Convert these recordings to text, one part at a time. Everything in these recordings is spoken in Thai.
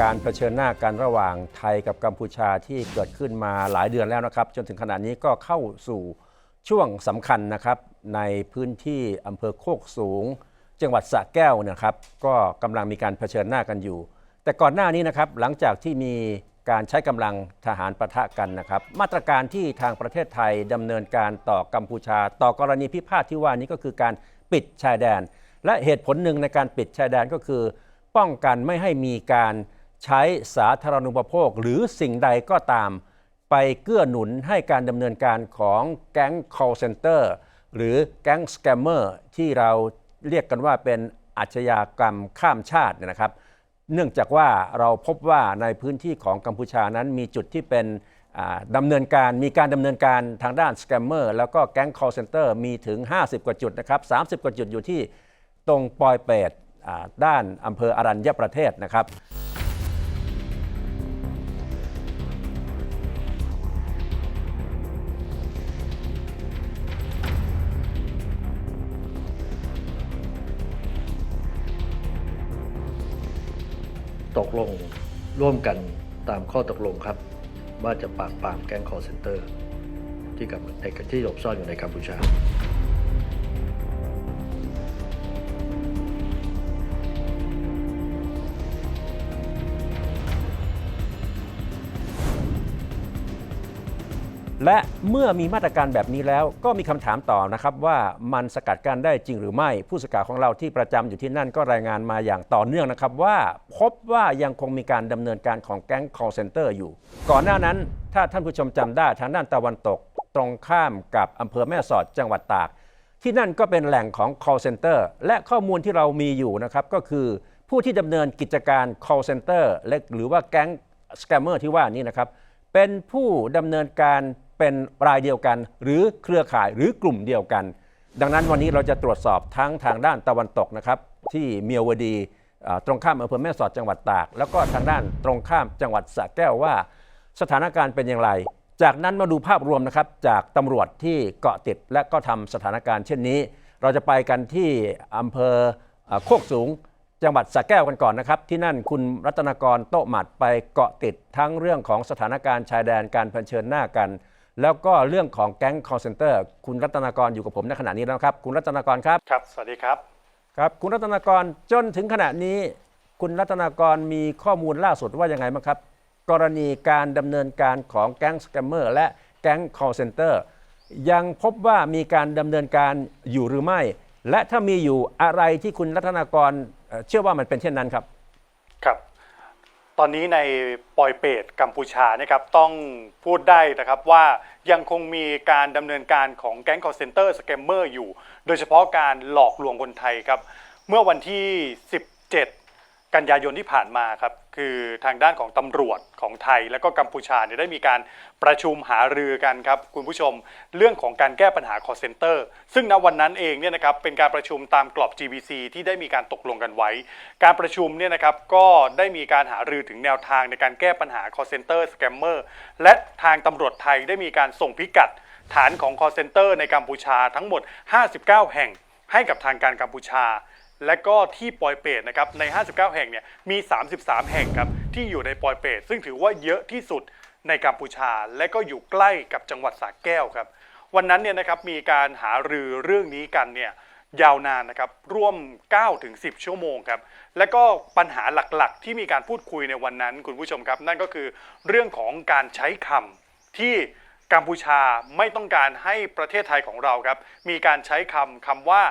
การเผชิญหน้ากันระหว่างไทยกับกัมพูชาที่เกิดขึ้นมาหลายเดือนแล้วนะครับ จนถึงขณะนี้ก็เข้าสู่ช่วงสำคัญนะครับ ในพื้นที่อำเภอโคกสูง จังหวัดสระแก้วนะครับ ก็กำลังมีการเผชิญหน้ากันอยู่ แต่ก่อนหน้านี้นะครับหลังจากที่มีการใช้กำลังทหารปะทะกันนะครับ มาตรการที่ทางประเทศไทยดำเนินการต่อกัมพูชา ต่อกรณีพิพาทที่ว่านี้ก็คือการปิดชายแดน และเหตุผลหนึ่งในการปิดชายแดนก็คือ ป้องกันไม่ให้มีการ ใช้สาธารณูปโภค หรือสิ่งใดก็ตาม ไปเกื้อหนุนให้การดำเนินการของแก๊ง call center หรือแก๊ง scammer ที่เราเรียกกันว่าเป็นอาชญากรรมข้ามชาตินะครับ เนื่องจากว่าเราพบว่าในพื้นที่ของกัมพูชานั้นมีจุดที่เป็นดำเนินการมีการดำเนินการทางด้านสแกมเมอร์แล้วก็แก๊ง call center มีถึง 50 กว่าจุดนะครับ 30 กว่าจุดอยู่ที่ตรงปอยเปตด้านอำเภออรัญญประเทศนะครับ ลงร่วมกันตามข้อตกลงครับ ว่าจะปราบปรามแก๊งคอร์เซนเตอร์ ที่กับที่หลบซ่อนอยู่ในกัมพูชา และเมื่อมีมาตรการแบบนี้แล้วก็มีคำถามต่อนะครับว่ามันสกัดกั้นได้จริงหรือไม่ ผู้สื่อข่าวของเราที่ประจำอยู่ที่นั่นก็รายงานมาอย่างต่อเนื่องนะครับว่าพบว่ายังคงมีการดำเนินการของแก๊ง call center อยู่ ก่อนหน้านั้นถ้าท่านผู้ชมจำได้ทางด้านตะวันตก ตรงข้ามกับอำเภอแม่สอดจังหวัดตาก ที่นั่นก็เป็นแหล่งของ call center และข้อมูลที่เรามีอยู่นะครับก็คือผู้ที่ดำเนินกิจการ call center และหรือว่าแก๊ง scammer ที่ว่านี้นะครับเป็นผู้ดำเนินการ เป็นรายเดียวกัน หรือเครือข่ายหรือกลุ่มเดียวกัน ดังนั้นวันนี้เราจะตรวจสอบทั้งทางด้านตะวันตกนะครับที่เมียวดีตรงข้ามอำเภอแม่สอดจังหวัดตาก แล้วก็ทางด้านตรงข้ามจังหวัดสระแก้วว่า สถานการณ์เป็นอย่างไร จากนั้นมาดูภาพรวมนะครับจากตำรวจที่เกาะติดและก็ทำสถานการณ์เช่นนี้ เราจะไปกันที่อำเภอโคกสูงจังหวัดสระแก้วกันก่อนนะครับ ที่นั่นคุณรัตนกรโตหมัดไปเกาะติดทั้งเรื่องของสถานการณ์ชายแดนการเผชิญหน้ากัน แล้วก็เรื่องของแก๊ง call center คุณรัตนกรอยู่กับผมในขณะนี้แล้วครับ คุณรัตนกรครับครับ สวัสดีครับครับ คุณรัตนกรจนถึงขณะนี้ คุณรัตนกรมีข้อมูลล่าสุดว่ายังไงบ้างครับ กรณีการดำเนินการของแก๊งสแกมเมอร์และแก๊ง call center ยังพบว่ามีการดำเนินการอยู่หรือไม่ และถ้ามีอยู่อะไรที่คุณรัตนกรเอ่อเชื่อว่ามันเป็นเช่นนั้นครับครับ ตอนนี้ในปอยเปตกัมพูชานะครับต้องพูดได้นะครับว่ายังคงมีการดำเนินการของแก๊งคอร์เซนเตอร์สแกมเมอร์อยู่ โดยเฉพาะการหลอกลวงคนไทยครับ เมื่อวันที่ 17 กันยายนที่ผ่านมาครับคือทางด้านของตำรวจของไทย และก็กัมพูชาเนี่ยได้มีการประชุมหารือกันครับคุณผู้ชมเรื่องของการแก้ปัญหา call center ซึ่งณวันนั้นเองเนี่ยนะครับเป็นการประชุมตามกรอบ GBC ที่ได้มีการตกลงกันไว้ การประชุมเนี่ยนะครับก็ได้มีการหารือถึงแนวทางในการแก้ปัญหา call center scammer และทางตำรวจไทยได้มีการส่งพิกัดฐานของ call center ในกัมพูชาทั้งหมด 59 แห่งให้กับทางการกัมพูชา และก็ที่ปอยเปตนะครับใน 59 แห่งเนี่ยมี 33 แห่งครับที่อยู่ในปอยเปตซึ่งถือว่าเยอะที่สุดในกัมพูชา และก็อยู่ใกล้กับจังหวัดสระแก้วครับ วันนั้นเนี่ยนะครับมีการหารือเรื่องนี้กันเนี่ยยาวนานนะครับร่วม9-10 ชั่วโมงครับ และก็ปัญหาหลักๆ ที่มีการพูดคุยในวันนั้นคุณผู้ชมครับ นั่นก็คือเรื่องของการใช้คำที่กัมพูชาไม่ต้องการให้ประเทศไทยของเราครับ มีการใช้คำคำว่า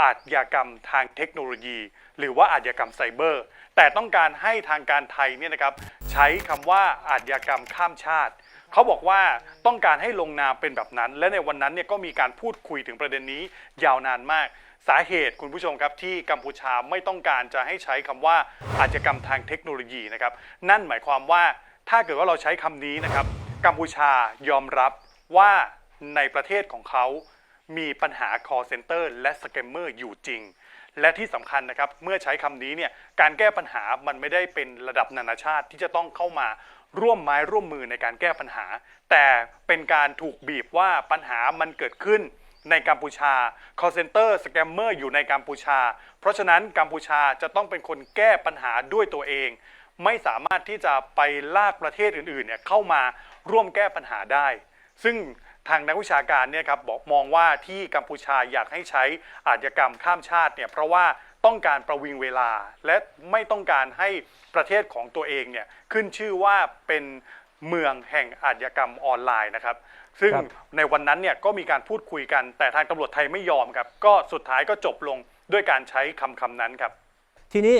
อาชญากรรมทางเทคโนโลยี หรือว่าอาชญากรรมไซเบอร์ แต่ต้องการให้ทางการไทยเนี่ยนะครับใช้คำว่าอาชญากรรมข้ามชาติเขาบอกว่าต้องการให้ลงนามเป็นแบบนั้น และในวันนั้นเนี่ยก็มีการพูดคุยถึงประเด็นนี้ยาวนานมาก สาเหตุคุณผู้ชมครับที่กัมพูชาไม่ต้องการจะให้ใช้คำว่าอาชญากรรมทางเทคโนโลยีนะครับนั่นหมายความว่าถ้าเกิดว่าเราใช้คำนี้นะครับกัมพูชายอมรับว่าในประเทศของเขา มีปัญหา call center และ scammer อยู่จริง และที่สำคัญนะครับ เมื่อใช้คำนี้เนี่ยการแก้ปัญหามันไม่ได้เป็นระดับนานาชาติที่จะต้องเข้ามาร่วมไม้ร่วมมือในการแก้ปัญหา แต่เป็นการถูกบีบว่าปัญหามันเกิดขึ้นในกัมพูชา call center scammer อยู่ในกัมพูชา เพราะฉะนั้นกัมพูชาจะต้องเป็นคนแก้ปัญหาด้วยตัวเอง ไม่สามารถที่จะไปลากประเทศอื่นๆเนี่ยเข้ามาร่วมแก้ปัญหาได้ ซึ่ง ทางนักวิชาการเนี่ยครับบอกมองว่าที่กัมพูชาอยากให้ใช้อาชญากรรมข้ามชาติเนี่ยเพราะว่าต้องการประวิงเวลา และไม่ต้องการให้ประเทศของตัวเองเนี่ยขึ้นชื่อว่าเป็นเมืองแห่งอาชญากรรมออนไลน์นะครับ ซึ่งครับในวันนั้นเนี่ยก็มีการพูดคุยกัน แต่ทางตำรวจไทยไม่ยอมครับ ก็สุดท้ายก็จบลงด้วยการใช้คำคำนั้นครับ ทีนี้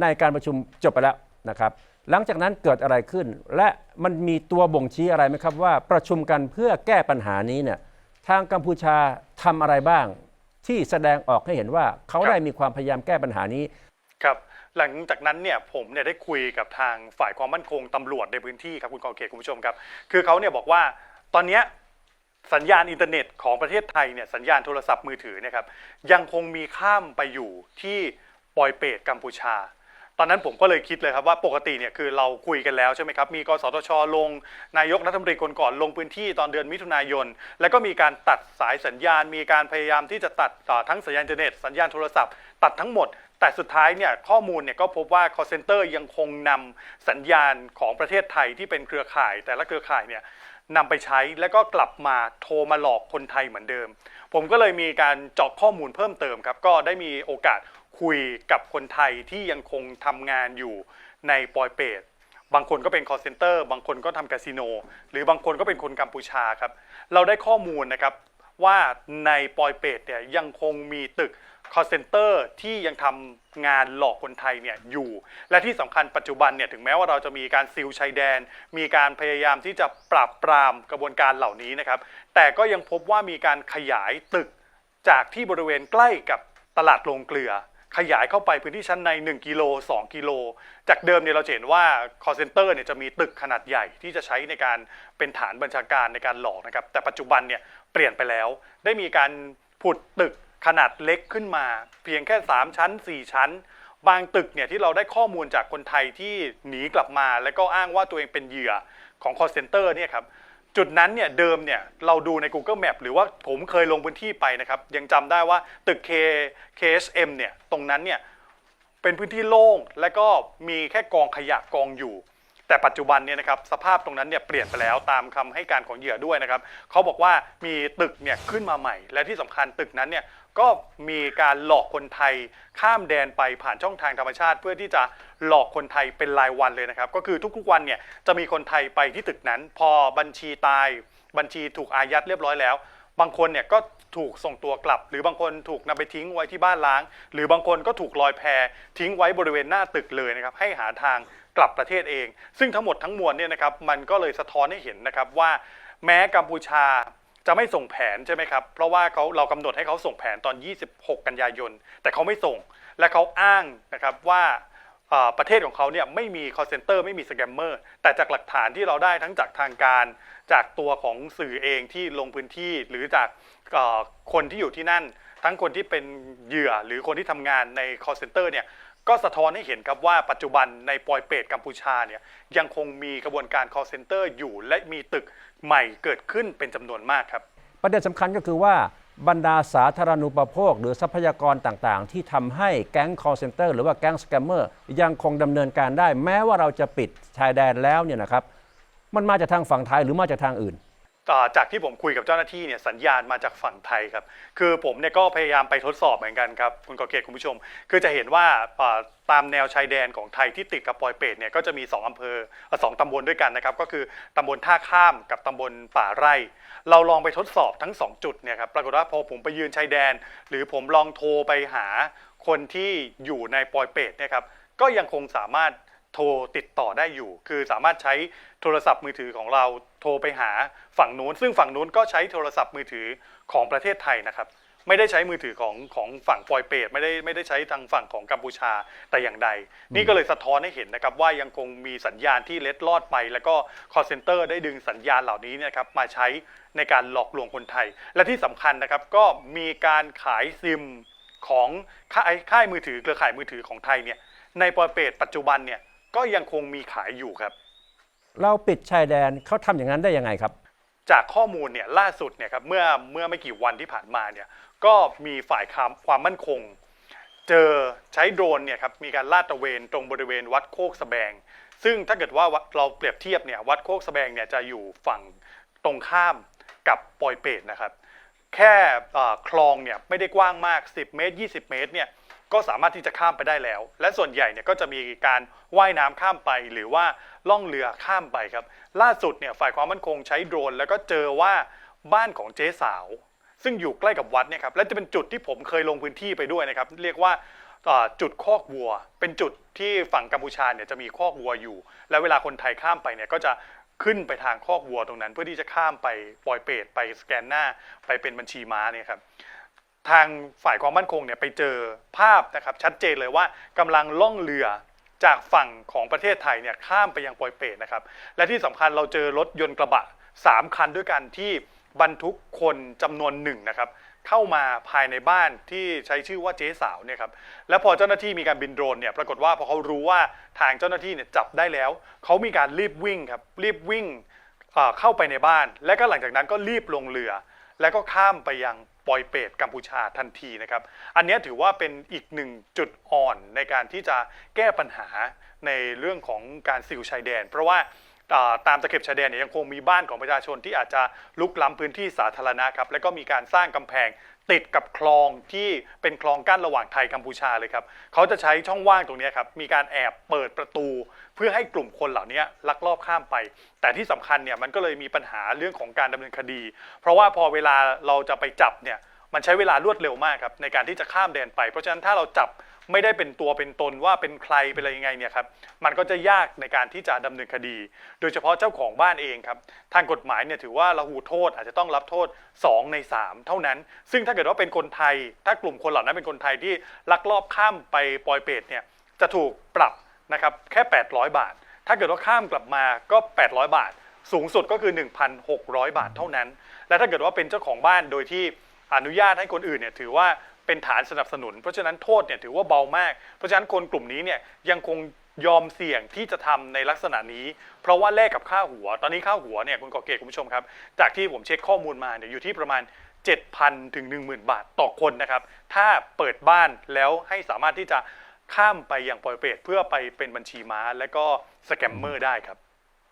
ในการประชุมจบไปแล้วนะครับ หลังจากนั้นเกิดอะไรขึ้น และมันมีตัวบ่งชี้อะไรไหมครับว่าประชุมกันเพื่อแก้ปัญหานี้เนี่ยทางกัมพูชาทำอะไรบ้าง ที่แสดงออกให้เห็นว่าเขาครับได้มีความพยายามแก้ปัญหานี้ครับหลังจากนั้นเนี่ยผมเนี่ยได้คุยกับทางฝ่ายความมั่นคงตำรวจในพื้นที่ครับคุณกองเขตคุณผู้ชมครับ คือเขาเนี่ยบอกว่าตอนเนี้ยสัญญาณอินเทอร์เน็ตของประเทศไทยเนี่ยสัญญาณโทรศัพท์มือถือเนะครับยังคงมีข้ามไปอยู่ที่ปอยเปตกัมพูชา ตอนนั้นผมก็เลยคิดเลยครับว่าปกติเนี่ยคือเราคุยกันแล้วใช่ไหมครับ มีกสทช ลงนายกรัฐมนตรีคนก่อนลงพื้นที่ตอนเดือนมิถุนายน แล้วก็มีการตัดสายสัญญาณ มีการพยายามที่จะตัดต่อทั้งสัญญาณอินเทอร์เน็ตสัญญาณโทรศัพท์ตัดทั้งหมดแต่สุดท้ายเนี่ยข้อมูลเนี่ยก็พบว่า call center ยังคงนำสัญญาณของประเทศไทยที่เป็นเครือข่าย แต่ละเครือข่ายเนี่ยนำไปใช้แล้วก็กลับมาโทรมาหลอกคนไทยเหมือนเดิม ผมก็เลยมีการเจาะข้อมูลเพิ่มเติมครับ ก็ได้มีโอกาส คุยกับคนไทยที่ยังคงทำงานอยู่ในปอยเปตบางคนก็เป็น call center บางคนก็ทำคาสิโน หรือบางคนก็เป็นคนกัมพูชาครับ เราได้ข้อมูลนะครับว่าในปอยเปตเนี่ยยังคงมีตึก call center ที่ยังทำงานหลอกคนไทยเนี่ยอยู่ และที่สำคัญปัจจุบันเนี่ยถึงแม้ว่าเราจะมีการซิลชายแดน มีการพยายามที่จะปราบปรามกระบวนการเหล่านี้นะครับ แต่ก็ยังพบว่ามีการขยายตึกจากที่บริเวณใกล้กับตลาดโรงเกลือ ขยายเข้าไปพื้นที่ชั้นใน 1 กิโล 2 กิโล จากเดิมเนี่ยเราเห็นว่า call center เนี่ยจะมีตึกขนาดใหญ่ที่จะใช้ในการเป็นฐานบัญชาการในการหลอกนะครับ แต่ปัจจุบันเนี่ยเปลี่ยนไปแล้ว ได้มีการผุดตึกขนาดเล็กขึ้นมา เพียงแค่ 3 ชั้น 4 ชั้น บางตึกเนี่ยที่เราได้ข้อมูลจากคนไทยที่หนีกลับมา แล้วก็อ้างว่าตัวเองเป็นเหยื่อของ call center เนี่ยครับ จุดนั้นเนี่ยเดิมเนี่ยเราดูใน Google Map หรือว่าผมเคยลงพื้นที่ไปนะครับ ยังจำได้ว่าตึก K KSM เนี่ยตรงนั้นเนี่ยเป็นพื้นที่โล่งและก็มีแค่กองขยะกองอยู่ แต่ปัจจุบันเนี่ยนะครับสภาพตรงนั้นเนี่ยเปลี่ยนไปแล้วตามคำให้การของเหยื่อด้วยนะครับเขาบอกว่ามีตึกเนี่ยขึ้นมาใหม่ และที่สำคัญตึกนั้นเนี่ยก็มีการหลอกคนไทยข้ามแดนไปผ่านช่องทางธรรมชาติ เพื่อที่จะหลอกคนไทยเป็นรายวันเลยนะครับ ก็คือทุกๆวันเนี่ยจะมีคนไทยไปที่ตึกนั้น พอบัญชีตาย บัญชีถูกอายัดเรียบร้อยแล้ว บางคนเนี่ยก็ถูกส่งตัวกลับ หรือบางคนถูกนำไปทิ้งไว้ที่บ้านล้าง หรือบางคนก็ถูกลอยแพทิ้งไว้บริเวณหน้าตึกเลยนะครับให้หาทาง กลับประเทศเอง ซึ่งทั้งหมดทั้งมวลเนี่ยนะครับมันก็เลยสะท้อนให้เห็นนะครับว่าแม้กัมพูชาจะไม่ส่งแผนใช่ไหมครับ เพราะว่าเขาเรากำหนดให้เขาส่งแผนตอน 26 กันยายน แต่เขาไม่ส่ง และเขาอ้างนะครับว่าประเทศของเขาเนี่ยไม่มี call center ไม่มีสแกมเมอร์ แต่จากหลักฐานที่เราได้ทั้งจากทางการ จากตัวของสื่อเองที่ลงพื้นที่ หรือจากคนที่อยู่ที่นั่น ทั้งคนที่เป็นเหยื่อหรือคนที่ทำงานใน call center เนี่ย ก็สะท้อนให้เห็นครับว่าปัจจุบันในปอยเปตกัมพูชาเนี่ยยังคงมีกระบวนการ call center อยู่ และมีตึกใหม่เกิดขึ้นเป็นจำนวนมากครับ ประเด็นสำคัญก็คือว่าบรรดาสาธารณูปโภค หรือทรัพยากรต่างๆ ที่ทำให้แก๊ง call center หรือว่าแก๊งสแกมเมอร์ยังคงดำเนินการได้ แม้ว่าเราจะปิดชายแดนแล้วเนี่ยนะครับมันมาจากทางฝั่งไทยหรือมาจากทางอื่น จากที่ผมคุยกับเจ้าหน้าที่เนี่ยสัญญาณมาจากฝั่งไทยครับ คือผมเนี่ยก็พยายามไปทดสอบเหมือนกันครับคุณกอเกตคุณผู้ชม คือจะเห็นว่าตามแนวชายแดนของไทยที่ติดกับปอยเปตเนี่ยก็จะมี 2อำเภอเอ่อสองตำบลด้วยกันนะครับ ก็คือตำบลท่าข้ามกับตำบลป่าไร่ เราลองไปทดสอบทั้ง 2 จุดเนี่ยครับปรากฏว่าพอผมไปยืนชายแดน หรือผมลองโทรไปหาคนที่อยู่ในปอยเปตเนี่ยครับก็ยังคงสามารถ โทรติดต่อได้อยู่ คือสามารถใช้โทรศัพท์มือถือของเราโทรไปหาฝั่งนู้น ซึ่งฝั่งนู้นก็ใช้โทรศัพท์มือถือของประเทศไทยนะครับ ไม่ได้ใช้มือถือของของฝั่งปอยเปตไม่ได้ไม่ได้ใช้ทางฝั่งของกัมพูชาแต่อย่างใด นี่ก็เลยสะท้อนให้เห็นนะครับว่ายังคงมีสัญญาณที่เล็ดลอดไป แล้วก็ call center ได้ดึงสัญญาณเหล่านี้เนยครับมาใช้ในการหลอกลวงคนไทย และที่สำคัญนะครับก็มีการขายซิมของค่ายค่ายมือถือเครือข่ายมือถือของไทยเนี่ยในปอยเปตปัจจุบันเนี่ย ก็ยังคงมีขายอยู่ครับ เราปิดชายแดนเขาทำอย่างนั้นได้ยังไงครับ จากข้อมูลเนี่ยล่าสุดเนี่ยครับเมื่อเมื่อไม่กี่วันที่ผ่านมาเนี่ยก็มีฝ่ายความความมั่นคง เจอใช้โดรนเนี่ยครับมีการลาดตระเวนตรงบริเวณวัดโคกสะแบง ซึ่งถ้าเกิดว่าเราเปรียบเทียบเนี่ยวัดโคกสะแบงเนี่ยจะอยู่ฝั่งตรงข้ามกับปอยเปตนะครับ แค่เอ่อคลองเนี่ยไม่ได้กว้างมาก 10 เมตร 20 เมตรเนี่ย ก็สามารถที่จะข้ามไปได้แล้ว และส่วนใหญ่เนี่ยก็จะมีการว่ายน้ำข้ามไป หรือว่าล่องเรือข้ามไปครับ ล่าสุดเนี่ยฝ่ายความมั่นคงใช้โดรน แล้วก็เจอว่าบ้านของเจ๊สาว ซึ่งอยู่ใกล้กับวัดเนี่ยครับและจะเป็นจุดที่ผมเคยลงพื้นที่ไปด้วยนะครับ เรียกว่าจุดคอกวัว เป็นจุดที่ฝั่งกัมพูชาเนี่ยจะมีคอกวัวอยู่ แล้วเวลาคนไทยข้ามไปเนี่ยก็จะขึ้นไปทางคอกวัวตรงนั้น เพื่อที่จะข้ามไปปลอยเปตไปสแกนหน้าไปเป็นบัญชีม้าเนี่ยครับ ทางฝ่ายความมั่นคงเนี่ยไปเจอภาพนะครับชัดเจนเลยว่ากำลังล่องเรือจากฝั่งของประเทศไทยเนี่ยข้ามไปยังปอยเปตนะครับและที่สำคัญเราเจอรถยนต์กระบะ 3 คันด้วยกันที่บรรทุกคนจำนวนหนึ่งนะครับเข้ามาภายในบ้านที่ใช้ชื่อว่าเจ๊สาวเนี่ยครับแล้วพอเจ้าหน้าที่มีการบินโดรนเนี่ยปรากฏว่าพอเขารู้ว่าทางเจ้าหน้าที่เนี่ยจับได้แล้วเขามีการรีบวิ่งครับรีบวิ่งเข้าไปในบ้าน และก็หลังจากนั้นก็รีบลงเรือ แล้วก็ข้ามไปยัง ปอยเปตกัมพูชาทันทีนะครับ อันนี้ถือว่าเป็นอีกหนึ่งจุดอ่อนในการที่จะแก้ปัญหาในเรื่องของการซิลชายแดน เพราะว่าตามตะเข็บชายแดนเนี่ยยังคงมีบ้านของประชาชนที่อาจจะลุกล้ำพื้นที่สาธารณะครับ แล้วก็มีการสร้างกำแพง ติดกับคลองที่เป็นคลองกั้นระหว่างไทยกัมพูชาเลยครับเขาจะใช้ช่องว่างตรงนี้ครับมีการแอบเปิดประตู เพื่อให้กลุ่มคนเหล่านี้ลักลอบข้ามไป แต่ที่สำคัญเนี่ยมันก็เลยมีปัญหาเรื่องของการดำเนินคดี เพราะว่าพอเวลาเราจะไปจับเนี่ย มันใช้เวลารวดเร็วมากครับในการที่จะข้ามแดนไป เพราะฉะนั้นถ้าเราจับไม่ได้เป็นตัวเป็นตนว่าเป็นใครเป็นอะไรยังไงเนี่ยครับมันก็จะยากในการที่จะดำเนินคดี โดยเฉพาะเจ้าของบ้านเองครับทางกฎหมายเนี่ยถือว่าระหูโทษอาจจะต้องรับโทษ 2 ใน 3 เท่านั้น ซึ่งถ้าเกิดว่าเป็นคนไทย ถ้ากลุ่มคนเหล่านั้นเป็นคนไทยที่ลักลอบข้ามไปปอยเปตเนี่ยจะถูกปรับนะครับแค่ 800 บาท ถ้าเกิดว่าข้ามกลับมาก็ 800 บาท สูงสุดก็คือ 1,600 บาทเท่านั้น และถ้าเกิดว่าเป็นเจ้าของบ้านโดยที่ อนุญาตให้คนอื่นเนี่ยถือว่าเป็นฐานสนับสนุน เพราะฉะนั้นโทษเนี่ยถือว่าเบามาก เพราะฉะนั้นคนกลุ่มนี้เนี่ยยังคงยอมเสี่ยงที่จะทำในลักษณะนี้ เพราะว่าแลกกับค่าหัว ตอนนี้ค่าหัวเนี่ยคุณกอเกตคุณผู้ชมครับ จากที่ผมเช็คข้อมูลมาเนี่ยอยู่ที่ประมาณ 7,000 ถึง 10,000 บาทต่อคนนะครับ ถ้าเปิดบ้านแล้วให้สามารถที่จะข้ามไปอยังปอยเปตเพื่อไปเป็นบัญชีม้า และก็สแกมเมอร์ได้ครับ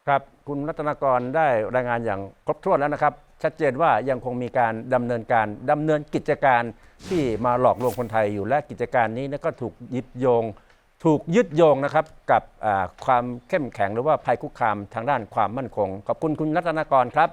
ครับ คุณรัตนกรได้รายงานอย่างครบถ้วนแล้วนะครับ ชัดเจนว่ายังคงมีการดำเนินการดำเนินกิจการที่มาหลอกลวงคนไทยอยู่และกิจการนี้นก็ถูกยึดโยง ถูกยึดโยงนะครับกับความเข้มแข็งหรือว่าภัยคุกคามทางด้านความมั่นคง ขอบคุณคุณรัตนกรครับ